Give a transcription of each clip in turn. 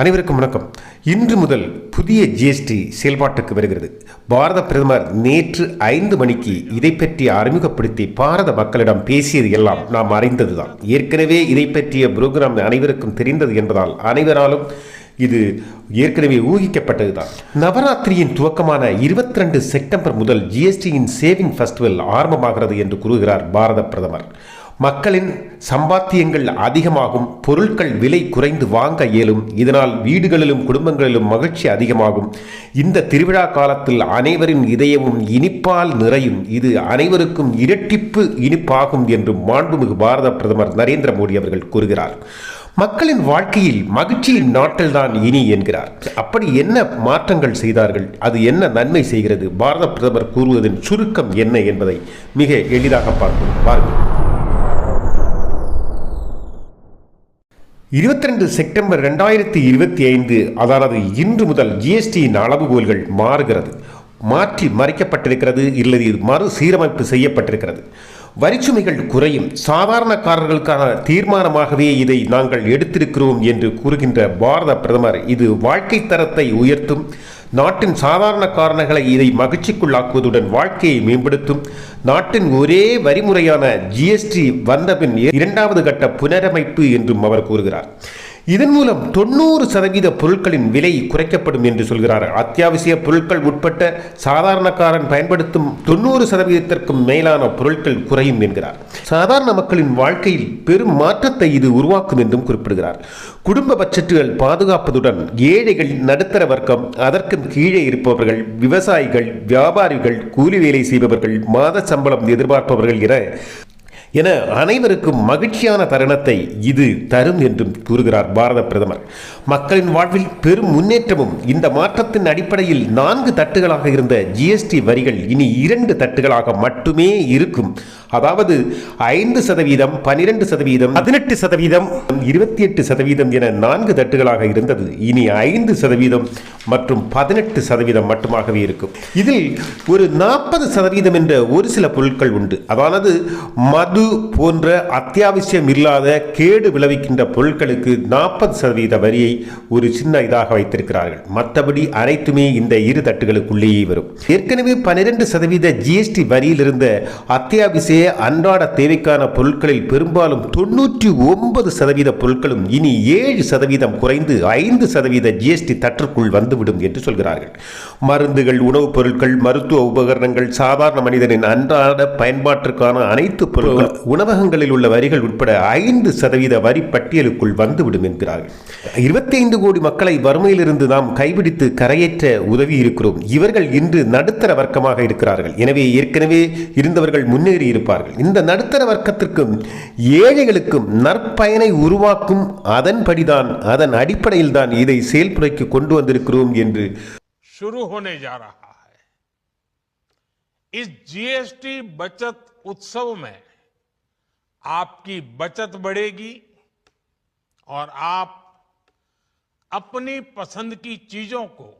அனைவருக்கும் வணக்கம். இன்று முதல் புதிய ஜிஎஸ்டி செயல்பாட்டுக்கு வருகிறது. பாரத பிரதமர் நேற்று ஐந்து மணிக்கு இதை பற்றி அறிமுகப்படுத்தி பாரத மக்களிடம் பேசியது எல்லாம் நாம் அறிந்ததுதான். ஏற்கனவே இதை பற்றிய புரோகிராம் அனைவருக்கும் தெரிந்தது என்பதால் அனைவராலும் இது ஏற்கனவே ஊகிக்கப்பட்டதுதான். நவராத்திரியின் துவக்கமான இருபத்தி ரெண்டு செப்டம்பர் முதல் ஜிஎஸ்டியின் சேவிங் ஃபெஸ்டிவல் ஆரம்பமாகிறது என்று கூறுகிறார் பாரத பிரதமர். மக்களின் சம்பாத்தியங்கள் அதிகமாகும் பொருட்கள் விலை குறைந்து வாங்க இயலும் இதனால் வீடுகளிலும் குடும்பங்களிலும் மகிழ்ச்சி அதிகமாகும். இந்த திருவிழா காலத்தில் அனைவரின் இதயமும் இனிப்பால் நிறையும். இது அனைவருக்கும் இரட்டிப்பு இனிப்பாகும் என்று மாண்புமிகு பாரத பிரதமர் நரேந்திர மோடி அவர்கள் கூறுகிறார். மக்களின் வாழ்க்கையில் மகிழ்ச்சியின் நாட்கள் தான் இனி என்கிறார். அப்படி என்ன மாற்றங்கள் செய்தார்கள்? அது என்ன நன்மை செய்கிறது? பாரத பிரதமர் கூறுவதன் சுருக்கம் என்ன என்பதை மிக எளிதாக பார்ப்போம். பாருங்கள் இருபத்தி ரெண்டு செப்டம்பர் ரெண்டாயிரத்தி இருபத்தி ஐந்து அதாவது இன்று முதல் ஜிஎஸ்டியின் அளவுகோல்கள் மாறுகிறது. மாற்றி மறைக்கப்பட்டிருக்கிறது இல்லது மறு சீரமைப்பு செய்யப்பட்டிருக்கிறது. வரிச்சுமைகள் குறையும். சாதாரணக்காரர்களுக்கான தீர்மானமாகவே இதை நாங்கள் எடுத்திருக்கிறோம் என்று கூறுகின்ற பாரத பிரதமர் இது வாழ்க்கை தரத்தை உயர்த்தும் நாட்டின் சாதாரண காரணங்களை இதை மகிழ்ச்சிக்குள்ளாக்குவதுடன் வாழ்க்கையை மேம்படுத்தும். நாட்டின் ஒரே வரிமுறையான ஜிஎஸ்டி வந்தபின் இரண்டாவது கட்ட புனரமைப்பு என்றும் அவர் கூறுகிறார். இதன் மூலம் தொண்ணூறு சதவீத பொருட்களின் விலை குறைக்கப்படும் என்று சொல்கிறார் அத்தியாவசிய பொருட்கள் உட்பட்ட சாதாரணக்காரன் பயன்படுத்தும் தொண்ணூறு சதவீதத்திற்கும் மேலான பொருட்கள் குறையும் என்கிறார். சாதாரண மக்களின் வாழ்க்கையில் பெரும் மாற்றத்தை இது உருவாக்கும் என்றும் குறிப்பிடுகிறார். குடும்ப பட்ஜெட்டுகள் பாதுகாப்பதுடன் ஏழைகள் நடுத்தர வர்க்கம் அதற்கு கீழே இருப்பவர்கள் விவசாயிகள் வியாபாரிகள் கூலி வேலை செய்பவர்கள் மாத சம்பளம் எதிர்பார்ப்பவர்கள் என என அனைவருக்கும் மகிழ்ச்சியான தருணத்தை இது தரும் என்றும் கூறுகிறார் பாரத பிரதமர். மக்களின் வாழ்வில் பெரும் முன்னேற்றமும் இந்த மாற்றத்தின் அடிப்படையில் நான்கு தட்டுகளாக இருந்த ஜிஎஸ்டி வரிகள் இனி இரண்டு தட்டுகளாக மட்டுமே இருக்கும். அதாவது ஐந்து சதவீதம் பனிரெண்டு சதவீதம் பதினெட்டு சதவீதம் இருபத்தி எட்டு சதவீதம் என நான்கு தட்டுகளாக இருந்தது. இனி ஐந்து சதவீதம் மற்றும் பதினெட்டு சதவீதம் மட்டுமாகவே இருக்கும். இதில் ஒரு நாற்பது சதவீதம் என்ற ஒரு சில பொருட்கள் உண்டு. அதாவது மது போன்ற அத்தியாவசியம் இல்லாத கேடு விளைவிக்கின்ற பொருட்களுக்கு நாற்பது சதவீத வரியை ஒரு சின்ன இதாக வைத்திருக்கிறார்கள். மற்றபடி அனைத்துமே இந்த இரு தட்டுகளுக்குள்ளேயே வரும். ஏற்கனவே பனிரெண்டு சதவீத ஜிஎஸ்டி வரியில் இருந்த அத்தியாவசிய அன்றாட தேவைக்கான பொருட்களில் பெரும்பாலும் தொண்ணூற்றி ஒன்பது சதவீத பொருட்களும் இனி ஏழு சதவீதம் குறைந்து ஐந்து சதவீத ஜிஎஸ்டி தற்றுக்குள் வந்துவிடும் என்று சொல்கிறார்கள். மருந்துகள் உணவுப் பொருட்கள் மருத்துவ உபகரணங்கள் சாதாரண மனிதனின் அன்றாட பயன்பாட்டிற்கான அனைத்து பொருட்கள் உணவகங்களில் உள்ள வரிகள் உட்பட ஐந்து சதவீத வரி பட்டியலுக்குள் வந்துவிடும் என்கிறார்கள் இருபத்தி ஐந்து கோடி மக்களை வறுமையிலிருந்து நாம் கைபிடித்து கரையேற்ற உதவி இருக்கிறோம் இவர்கள் இன்று நடுத்தர வர்க்கமாக இருக்கிறார்கள் எனவே ஏற்கனவே இருந்தவர்கள் முன்னேறி இருப்பார்கள் இந்த நடுத்தர வர்க்கத்திற்கும் ஏழைகளுக்கும் நற்பயனை உருவாக்கும் அதன்படிதான் அதன் அடிப்படையில் தான் இதை செயல்முறைக்கு கொண்டு வந்திருக்கிறோம் என்று शुरू होने जा रहा है इस जीएसटी बचत उत्सव में आपकी बचत बढ़ेगी और आप अपनी पसंद की चीज़ों को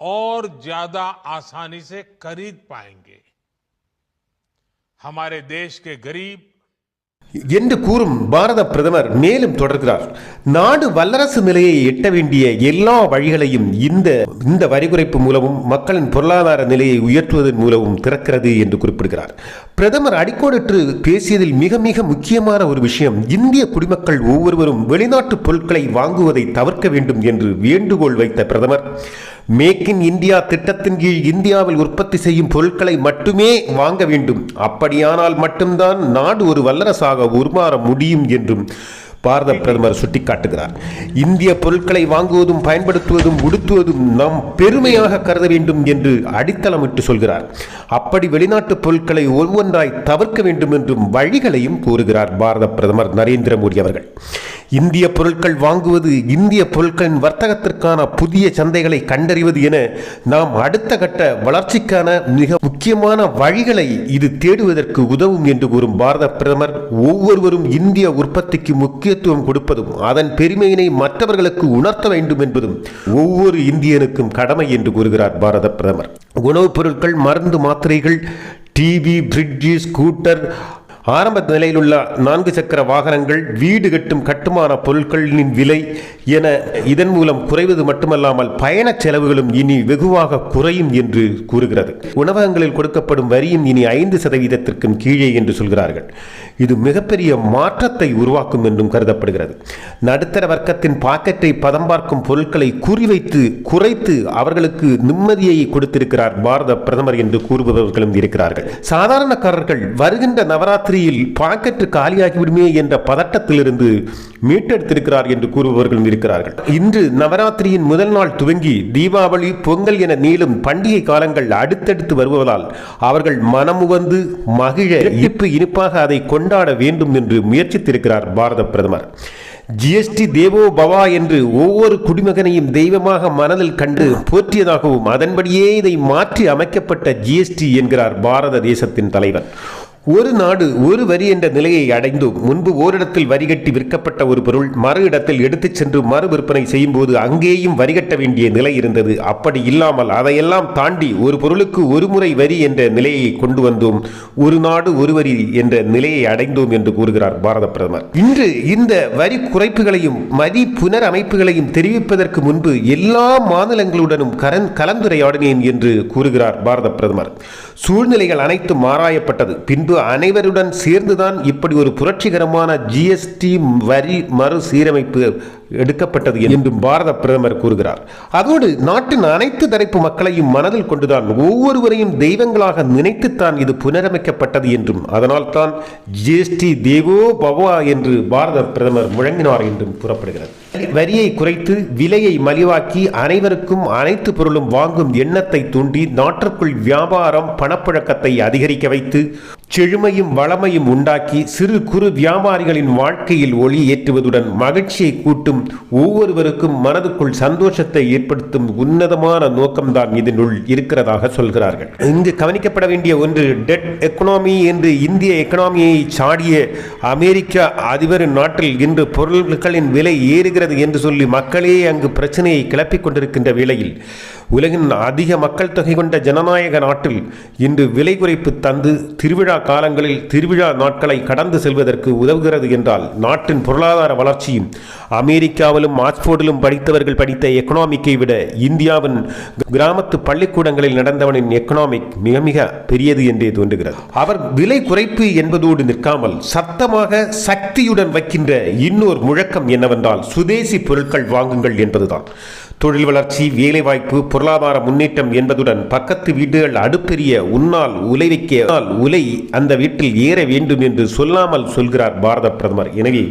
और ज़्यादा आसानी से खरीद पाएँगे। हमारे देश के गरीब என்று கூறும் பாரத பிரதமர் மேலும் தொடர்கிறார். நாடு வல்லரசு நிலையை எட்ட வேண்டிய எல்லா வழிகளையும் இந்த இந்த வரி குறைப்பு மூலமும் மக்களின் பொருளாதார நிலையை உயர்த்துவதன் மூலமும் திறக்கிறது என்று குறிப்பிடுகிறார். பிரதமர் அடிக்கோடிட்டு பேசியதில் மிக மிக முக்கியமான ஒரு விஷயம் இந்திய குடிமக்கள் ஒவ்வொருவரும் வெளிநாட்டு பொருட்களை வாங்குவதை தவிர்க்க வேண்டும் என்று வேண்டுகோள் வைத்த பிரதமர். மேக் இன் இந்தியா திட்டத்தின் கீழ் இந்தியாவில் உற்பத்தி செய்யும் பொருட்களை மட்டுமே வாங்க வேண்டும். அப்படியானால் மட்டும்தான் நாடு ஒரு வல்லரசாக உருமாற முடியும் என்றும் பாரத பிரதமர் சுட்டிக்காட்டுகிறார். இந்திய பொருட்களை வாங்குவதும் பயன்படுத்துவதும் உடுத்துவதும் நாம் பெருமையாக கருத வேண்டும் என்று அடித்தளமிட்டு சொல்கிறார். அப்படி வெளிநாட்டு பொருட்களை ஒவ்வொன்றாய் தவிர்க்க வேண்டும் என்றும் வழிகளையும் கூறுகிறார் பாரத பிரதமர் நரேந்திர மோடி அவர்கள். இந்திய பொருட்கள் வாங்குவது இந்திய பொருட்களின் வர்த்தகத்திற்கான புதிய சந்தைகளை கண்டறிவது என நாம் அடுத்த கட்ட வளர்ச்சிக்கான மிக முக்கியமான வழிகளை இது தேடுவதற்கு உதவும் என்று கூறும் பாரத பிரதமர். ஒவ்வொருவரும் இந்திய உற்பத்திக்கு முக்கியத்துவம் கொடுப்பதும் அதன் பெருமையினை மற்றவர்களுக்கு உணர்த்த வேண்டும் என்பதும் ஒவ்வொரு இந்தியனுக்கும் கடமை என்று கூறுகிறார் பாரத பிரதமர். உணவுப் பொருட்கள் மருந்து மாத்திரைகள் டிவி பிரிட்ஜி ஸ்கூட்டர் ஆரம்ப நிலையில் உள்ள நான்கு சக்கர வாகனங்கள் வீடு கட்டும் கட்டுமான பொருட்களின் விலை என இதன் மூலம் குறைவது மட்டுமல்லாமல் பயண செலவுகளும் இனி வெகுவாக குறையும் என்று கூறுகிறது. உணவகங்களில் கொடுக்கப்படும் வரியும் இனி ஐந்து சதவீதத்திற்கும் கீழே என்று சொல்கிறார்கள். இது மிகப்பெரிய மாற்றத்தை உருவாக்கும் என்றும் கருதப்படுகிறது. நடுத்தர வர்க்கத்தின் பாக்கெட்டை பதம் பார்க்கும் பொருட்களை குறிவைத்து குறைத்து அவர்களுக்கு நிம்மதியை கொடுத்திருக்கிறார் பாரத பிரதமர் என்று கூறுபவர்களும் இருக்கிறார்கள். சாதாரணக்காரர்கள் வருகின்ற நவராத்திரியில் பாக்கெட்டு காலியாகிவிடுமே என்ற பதட்டத்திலிருந்து மீட்டெடுத்திருக்கிறார் என்று கூறுபவர்களும் இருக்கிறார்கள் இன்று நவராத்திரியின் முதல் நாள் துவங்கி தீபாவளி பொங்கல் என நீளும் பண்டிகை காலங்கள் அடுத்தடுத்து வருவதால் அவர்கள் மனமுவந்து மகிழ இனிப்பு இனிப்பாக அதை கொண்டாட வேண்டும் என்று முயற்சித்திருக்கிறார் பாரத பிரதமர். ஜிஎஸ்டி தேவோ பவா என்று ஒவ்வொரு குடிமகனையும் தெய்வமாக மனதில் கண்டு போற்றியதாகவும் அதன்படியே இதை மாற்றி அமைக்கப்பட்ட ஜிஎஸ்டி என்கிறார் பாரத தேசத்தின் தலைவர். ஒரு நாடு ஒரு வரி என்ற நிலையை அடைந்தும் முன்பு ஓரிடத்தில் வரி கட்டி விற்கப்பட்ட ஒரு பொருள் மறு இடத்தில் எடுத்துச் சென்று மறு விற்பனை செய்யும் போது அங்கேயும் வரி கட்ட வேண்டிய நிலை இருந்தது. அப்படி இல்லாமல் அதையெல்லாம் தாண்டி ஒரு பொருளுக்கு ஒரு முறை வரி என்ற நிலையை கொண்டு வந்தோம். ஒரு நாடு ஒரு வரி என்ற நிலையை அடைந்தோம் என்று கூறுகிறார் பாரத பிரதமர். இன்று இந்த வரி குறைப்புகளையும் மதி புனரமைப்புகளையும் தெரிவிப்பதற்கு முன்பு எல்லா மாநிலங்களுடனும் கரன் கலந்துரையாடினேன் என்று கூறுகிறார் பாரத பிரதமர். சூழ்நிலைகள் அனைத்தும் ஆராயப்பட்டது. பின்பு அனைவருடன் சேர்ந்துதான் இப்படி ஒரு புரட்சிகரமான ஜிஎஸ்டி வரி மறுசீரமைப்பு எடுக்கப்பட்டது என்றும் பாரத பிரதமர் கூறுகிறார். அதோடு நாட்டின் அனைத்து தரப்பு மக்களையும் மனதில் கொண்டுதான் ஒவ்வொருவரையும் தெய்வங்களாக நினைத்துத்தான் இது புனரமைக்கப்பட்டது என்றும் அதனால் தான் ஜிஎஸ்டி தேவோ பவா என்று பாரத பிரதமர் முழங்கினார் என்றும் கூறப்படுகிறது. வரியை குறைத்து விலையை மலிவாக்கி அனைவருக்கும் அனைத்து பொருளும் வாங்கும் எண்ணத்தை தூண்டி நாட்டிற்குள் வியாபாரம் பணப்புழக்கத்தை அதிகரிக்க வைத்து செழுமையும் வளமையும் உண்டாக்கி சிறு குறு வியாபாரிகளின் வாழ்க்கையில் ஒளி ஏற்றுவதுடன் மகிழ்ச்சியை கூட்டும் ஒவ்வொருவருக்கும் மனதுக்குள் சந்தோஷத்தை ஏற்படுத்தும் உன்னதமான நோக்கம்தான் இதனுள் இருக்கிறதாக சொல்கிறார்கள். இங்கு கவனிக்கப்பட வேண்டிய ஒன்று டெட் எக்கனாமி என்று இந்திய எக்கனாமியை சாடிய அமெரிக்க அதிபரின் நாட்டில் இன்று பொருட்களின் விலை ஏறுகிறது என்று சொல்லி மக்களே அங்கு பிரச்சனையை கிளப்பிக் கொண்டிருக்கின்ற வேளையில் உலகின் அதிக மக்கள் தொகை கொண்ட ஜனநாயக நாட்டில் இன்று விலை குறைப்பு தந்து திருவிழா காலங்களில் திருவிழா நாட்களை கடந்து செல்வதற்கு உதவுகிறது என்றால் நாட்டின் பொருளாதார வளர்ச்சியும் அமெரிக்காவிலும் ஆக்ஸ்போர்டிலும் படித்தவர்கள் படித்த எக்கனாமிக்கை விட இந்தியாவின் கிராமத்து பள்ளிக்கூடங்களில் நடந்தவனின் எக்கனாமிக் மிக மிக பெரியது என்றே தோன்றுகிறது. அவர் விலை குறைப்பு என்பதோடு நிற்காமல் சத்தமாக சக்தியுடன் வைக்கின்ற இன்னொரு முழக்கம் என்னவென்றால் சுதேசி பொருட்கள் வாங்குங்கள் என்பதுதான். தொழில் வளர்ச்சி வேலைவாய்ப்பு பொருளாதார முன்னேற்றம் என்பதுடன் பக்கத்து வீடுகள் அடுப்பெரிய உன்னால் உலை வைக்க உலை அந்த வீட்டில் ஏற வேண்டும் என்று சொல்லாமல் சொல்கிறார் பாரத பிரதமர். எனவே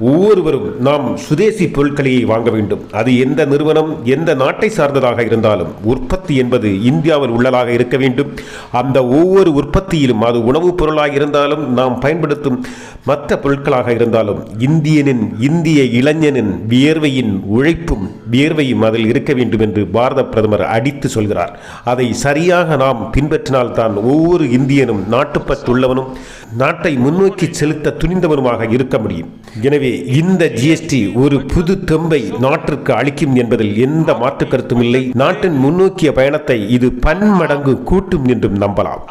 ஒவ்வொருவரும் நாம் சுதேசி பொருட்களையே வாங்க வேண்டும். அது எந்த நிறுவனம் எந்த நாட்டை சார்ந்ததாக இருந்தாலும் உற்பத்தி என்பது இந்தியாவில் உள்ளதாக இருக்க வேண்டும். அந்த ஒவ்வொரு உற்பத்தியிலும் அது உணவுப் பொருளாக இருந்தாலும் நாம் பயன்படுத்தும் மற்ற பொருட்களாக இருந்தாலும் இந்தியனின் இந்திய இளைஞனின் வியர்வையின் உழைப்பும் வியர்வையும் அதில் இருக்க வேண்டும் என்று பாரத பிரதமர் அடித்து சொல்கிறார். அதை சரியாக நாம் பின்பற்றினால்தான் ஒவ்வொரு இந்தியனும் நாட்டுப்பற்றுள்ளவனும் நாட்டை முன்னோக்கி செலுத்த துணிந்தவனுமாக இருக்க முடியும். எனவே இந்த ஜிஎஸ்டி ஒரு புது தெம்பை நாட்டிற்கு அளிக்கும் என்பதில் எந்த மாற்று கருத்தும் இல்லை. நாட்டின் முன்னோக்கிய பயணத்தை இது பன்மடங்கு கூட்டும் என்றும் நம்பலாம்.